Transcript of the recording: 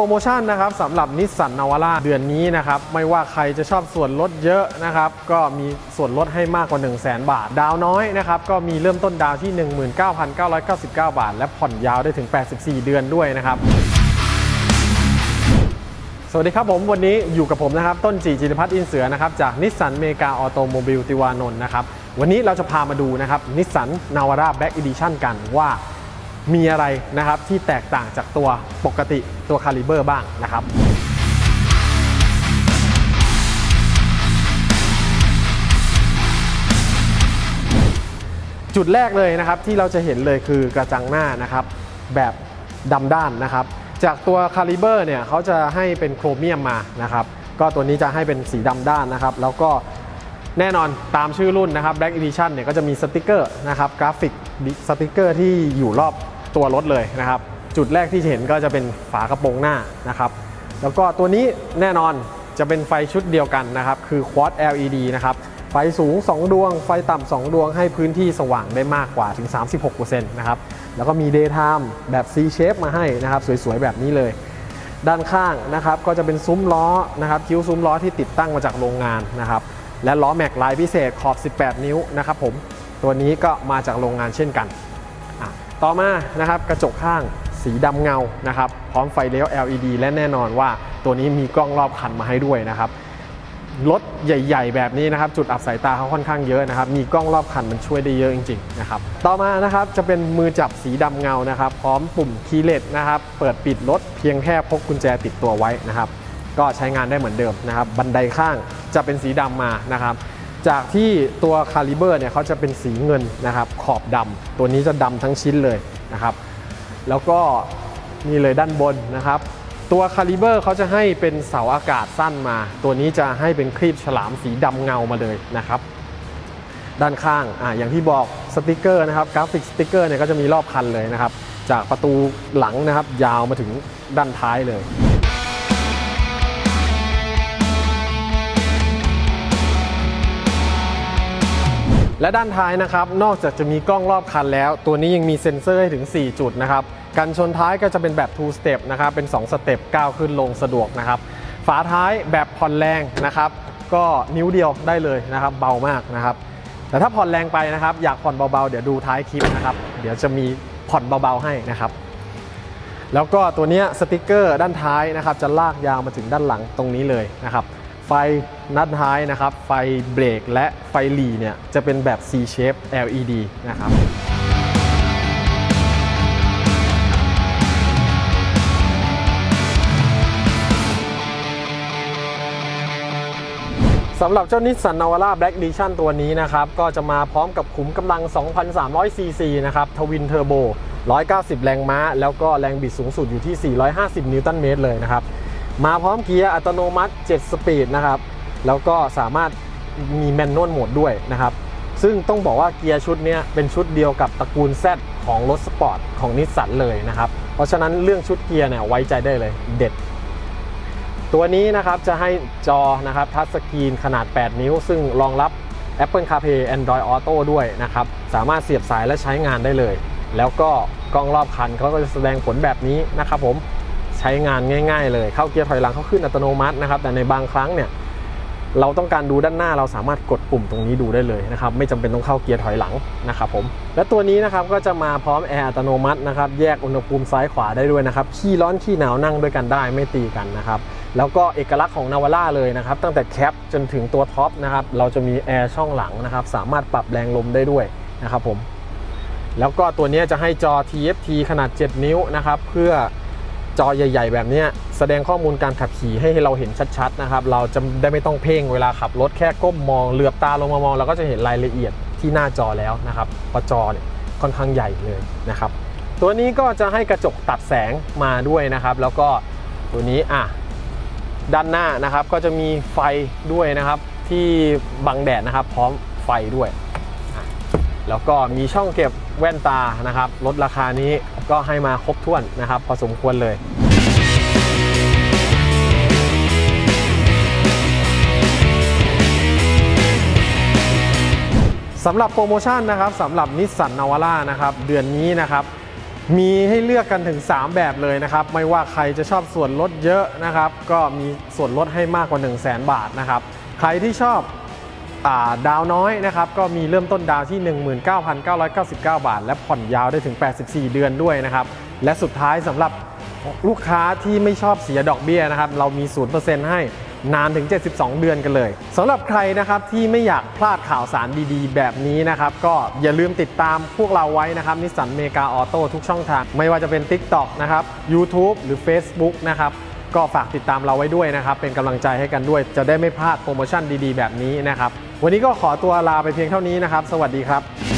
โปรโมชั่นนะครับสำหรับนิสสันนาวาร่าเดือนนี้นะครับไม่ว่าใครจะชอบส่วนลดเยอะนะครับก็มีส่วนลดให้มากกว่า 1 0 0 0 0แบาท ดาวน้อยนะครับก็มีเริ่มต้นดาวที่ 19,999 บาท และผ่อนยาวได้ถึง 84 เดือนด้วยนะครับสวัสดีครับผมวันนี้อยู่กับผมนะครับ ต้นจีจิรพัฒน์อินเสือนะครับจากนิสสันเมกาออโตโมบิลติวานนท์นะครับ วันนี้เราจะพามาดูนะครับนิสสันนาวาร่าแบ็กอีดิชันกันว่า มีอะไรนะครับที่แตกต่างจากตัวปกติตัวคาลิเบอร์บ้างนะครับจุดแรกเลยนะครับที่เราจะเห็นเลยคือกระจังหน้านะครับ แบบดำด้านนะครับ จากตัวคาลิเบอร์เนี่ยเขาจะให้เป็นโครเมียมมานะครับ ก็ตัวนี้จะให้เป็นสีดำด้านนะครับ แล้วก็แน่นอนตามชื่อรุ่นนะครับ Black Edition เนี่ยก็จะมีสติกเกอร์นะครับกราฟิกสติกเกอร์ที่อยู่รอบ ตัวรถเลยนะครับ จุดแรกที่เห็นก็จะเป็นฝากระโปรงหน้านะครับ แล้วก็ตัวนี้แน่นอนจะเป็นไฟชุดเดียวกันนะครับ คือ Quad LED นะครับ ไฟสูง 2 ดวง ไฟต่ำ2ดวงให้พื้นที่สว่างได้มากกว่าถึง 36%นะครับ แล้วก็มี Daytime แบบ C shape มาให้นะครับ สวยๆ แบบนี้เลย ด้านข้างนะครับก็จะเป็นซุ้มล้อนะครับ คิ้วซุ้มล้อที่ติดตั้งมาจากโรงงานนะครับ และล้อแม็กลายพิเศษขอบ 18 นิ้วนะครับผม ตัวนี้ก็มาจากโรงงานเช่นกัน ต่อมานะครับกระจกข้างสีดำเงานะครับพร้อมไฟเลี้ยว LED และแน่นอนว่าตัวนี้มีกล้องรอบคันมาให้ด้วยนะครับรถใหญ่ๆ แบบนี้นะครับ จุดอับสายตาเขาค่อนข้างเยอะนะครับ มีกล้องรอบคันมันช่วยได้เยอะจริงๆนะครับต่อมานะครับจะเป็นมือจับสีดำเงานะครับ พร้อมปุ่มคีย์เลสนะครับ เปิดปิดรถเพียงแค่พกกุญแจติดตัวไว้นะครับ ก็ใช้งานได้เหมือนเดิมนะครับ บันไดข้างจะเป็นสีดำมานะครับ จากที่ตัวคาลิเบอร์เนี่ยเขาจะเป็นสีเงินนะครับ ขอบดำตัวนี้จะดำทั้งชิ้นเลยนะครับ แล้วก็นี่เลยด้านบนนะครับ ตัวคาลิเบอร์เขาจะให้เป็นเสาอากาศสั้นมา ตัวนี้จะให้เป็นครีบฉลามสีดำเงามาเลยนะครับด้านข้างอ่าอย่างที่บอกสติกเกอร์นะครับกราฟิกสติกเกอร์เนี่ยก็จะมีรอบคันเลยนะครับ จากประตูหลังนะครับ ยาวมาถึงด้านท้ายเลย และด้านท้ายนะครับ นอกจากจะมีกล้องรอบคันแล้ว ตัวนี้ยังมีเซ็นเซอร์ให้ถึง 4 จุดนะครับกันชนท้ายก็จะเป็นแบบ2 step นะครับ เป็น 2 สเต็ปก้าวขึ้นลงสะดวกนะครับ ฝาท้ายแบบผ่อนแรงนะครับ ก็นิ้วเดียวได้เลยนะครับ เบามากนะครับ แต่ถ้าผ่อนแรงไปนะครับ อยากผ่อนเบาๆ เดี๋ยวดูท้ายคลิปนะครับ เดี๋ยวจะมีผ่อนเบาๆให้นะครับ แล้วก็ตัวนี้สติกเกอร์ด้านท้ายนะครับ จะลากยาวมาถึงด้านหลังตรงนี้เลยนะครับ ไฟนัดท้ายนะครับ ไฟเบรกและไฟหลีเนี่ยจะเป็นแบบ C shape LED นะครับสำหรับเจ้านิสสันนาวาร่าแบล็กดิชั่นตัวนี้นะครับ ก็จะมาพร้อมกับขุมกำลัง 2,300 ซีซีนะครับ ทวินเทอร์โบ 190 แรงม้า แล้วก็แรงบิดสูงสุดอยู่ที่ 450 นิวตันเมตรเลยนะครับ มาพร้อมเกียร์อัตโนมัติ 7 สปีดนะครับ แล้วก็สามารถมีแมนนวลโหมดด้วยนะครับ ซึ่งต้องบอกว่าเกียร์ชุดนี้เป็นชุดเดียวกับตระกูล Z ของรถสปอร์ตของนิสสันเลยนะครับ เพราะฉะนั้นเรื่องชุดเกียร์เนี่ยไว้ใจได้เลยเด็ด ตัวนี้นะครับจะให้จอนะครับทัชสกรีนขนาด 8 นิ้ว ซึ่งรองรับ Apple CarPlay Android Auto ด้วยนะครับ สามารถเสียบสายและใช้งานได้เลย แล้วก็กล้องรอบคันเขาก็จะแสดงผลแบบนี้นะครับผม ใช้งานง่าย ๆ เลยเข้าเกียร์ถอยหลังเขาขึ้นอัตโนมัตินะครับแต่ในบางครั้งเนี่ยเราต้องการดูด้านหน้าเราสามารถกดปุ่มตรงนี้ดูได้เลยนะครับไม่จำเป็นต้องเข้าเกียร์ถอยหลังนะครับผมและตัวนี้นะครับก็จะมาพร้อมแอร์อัตโนมัตินะครับแยกอุณหภูมิซ้ายขวาได้ด้วยนะครับขี้ร้อนขี้หนาวนั่งด้วยกันได้ไม่ตีกันนะครับแล้วก็เอกลักษณ์ของนาวาร่าเลยนะครับตั้งแต่แคปจนถึงตัวท็อปนะครับเราจะมีแอร์ช่องหลังนะครับสามารถปรับแรงลมได้ด้วยนะครับผมแล้วก็ตัวนี้จะให้จอ TFT ขนาด 7 นิ้วนะครับเพื่อ จอใหญ่ ๆ แบบนี้แสดงข้อมูลการขับขี่ให้เราเห็นชัดๆนะครับเราจะได้ไม่ต้องเพ่งเวลาขับรถแค่ก้มมองเหลือบตาลงมามองเราก็จะเห็นรายละเอียดที่หน้าจอแล้วนะครับพราะจอเนี่ยค่อนข้างใหญ่เลยนะครับ ตัวนี้ก็จะให้กระจกตัดแสงมาด้วยนะครับ แล้วก็ตัวนี้อะด้านหน้านะครับก็จะมีไฟด้วยนะครับที่บังแดดนะครับ พร้อมไฟด้วย แล้วก็มีช่องเก็บ แว่นตานะครับลดราคานี้ก็ให้มาครบถ้วนนะครับพอสมควรเลยสำหรับโปรโมชั่นนะครับสำหรับนิสสันนาวาร่านะครับเดือนนี้นะครับมีให้เลือกกันถึง 3 แบบเลยนะครับ ไม่ว่าใครจะชอบส่วนลดเยอะนะครับ ก็มีส่วนลดให้มากกว่า 1 0 0 0 0แบาทนะครับ ใครที่ชอบ ดาวน้อยนะครับก็มีเริ่มต้นดาวที่ 19,999 บาท และผ่อนยาวได้ถึง 84 เดือนด้วยนะครับ และสุดท้ายสำหรับลูกค้าที่ไม่ชอบเสียดอกเบี้ยนะครับ เรามี 0%ให้นานถึง 72 เดือนกันเลยสำหรับใครนะครับที่ไม่อยากพลาดข่าวสารดีๆ แบบนี้นะครับ ก็อย่าลืมติดตามพวกเราไว้นะครับนิสสันเมกาออโต้ทุกช่องทาง ไม่ว่าจะเป็น TikTok นะครับ YouTube หรือ Facebook นะครับก็ฝากติดตามเราไว้ด้วยนะครับ เป็นกำลังใจให้กันด้วย จะได้ไม่พลาดโปรโมชั่นดีๆ แบบนี้นะครับ วันนี้ก็ขอตัวลาไปเพียงเท่านี้นะครับ สวัสดีครับ